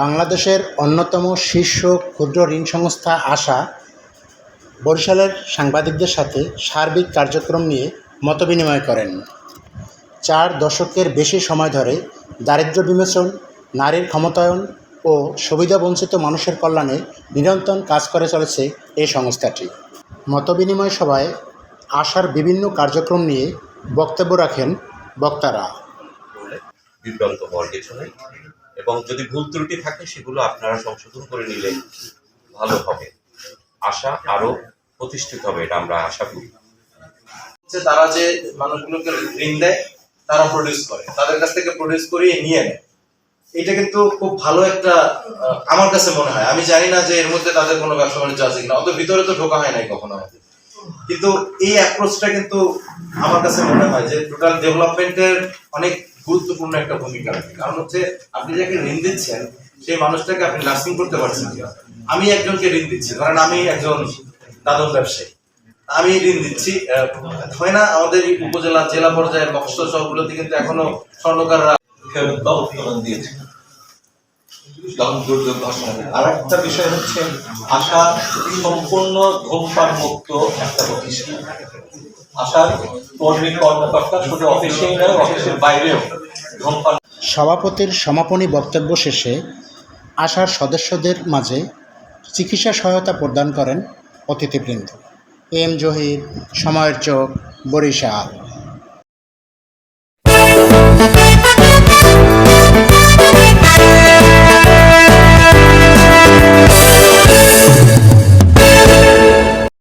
বাংলাদেশের অন্যতম শীর্ষ ক্ষুদ্র ঋণ সংস্থা আশা, বরিশালের সাংবাদিকদের সাথে সার্বিক কার্যক্রম নিয়ে মতবিনিময় করেন। চার দশকের বেশি সময় ধরে দারিদ্র্য বিমোচন, নারীর ক্ষমতায়ন ও সুবিধাবঞ্চিত মানুষের কল্যাণে নিরন্তর কাজ করে চলেছে এই সংস্থাটি। মতবিনিময় সভায় আশার বিভিন্ন কার্যক্রম নিয়ে বক্তব্য রাখেন বক্তারা। এবং যদি ভুল ত্রুটি থাকে, সেগুলো আপনারা সংশোধন করে নিলে ভালো হবে। আশা আরও প্রতিষ্ঠিত হবে, এটা আমরা আশা করি। হচ্ছে তারা যে মানুষগুলোকে ঋণ দেয়, তারা প্রডিউস করে। তাদের কাছ থেকে প্রডিউস করিয়ে নিয়ে নেয়। এটা কিন্তু খুব ভালো একটা আমার কাছে মনে হয়। আমি জানি না যে এর মধ্যে তাদের কোনো ব্যবসা বাণিজ্য আছে কিনা। অত ভিতরে তো ঢোকা হয় নাই কখনো। আমাদের কিন্তু এই অ্যাপ্রোচটা কিন্তু আমার কাছে মনে হয় যে টোটাল ডেভেলপমেন্টের অনেক গুরুত্বপূর্ণ একটা ভূমিকা রাখে। কারণ হচ্ছে আপনি যাকে ঋণ দিচ্ছেন, সেই মানুষটাকে আপনি নার্সিং করতে পারছেন আমি একজনকে ঋণ দিচ্ছি, ধরেন আমি একজন দাদন ব্যবসায়ী। আমি ঋণ দিচ্ছি হয় না আমাদের উপজেলা, জেলা পর্যায়ের মফস্বল সবগুলোতে কিন্তু এখনও স্বর্ণকাররা ফেরত দিয়েছে। আর একটা বিষয় হচ্ছে, আশা সম্পূর্ণ ধূমপান মুক্ত একটা প্রতিষ্ঠান। আশার কর্মী, কর্মকর্তা শুধু অফিসেই নয়, অফিসের বাইরেও ধূমপান সভাপতির সমাপনী বক্তব্য শেষে আশার সদস্যদের মাঝে চিকিৎসা সহায়তা প্রদান করেন অতিথিবৃন্দ। এম জহির, সময়ের চোখ, বরিশাল।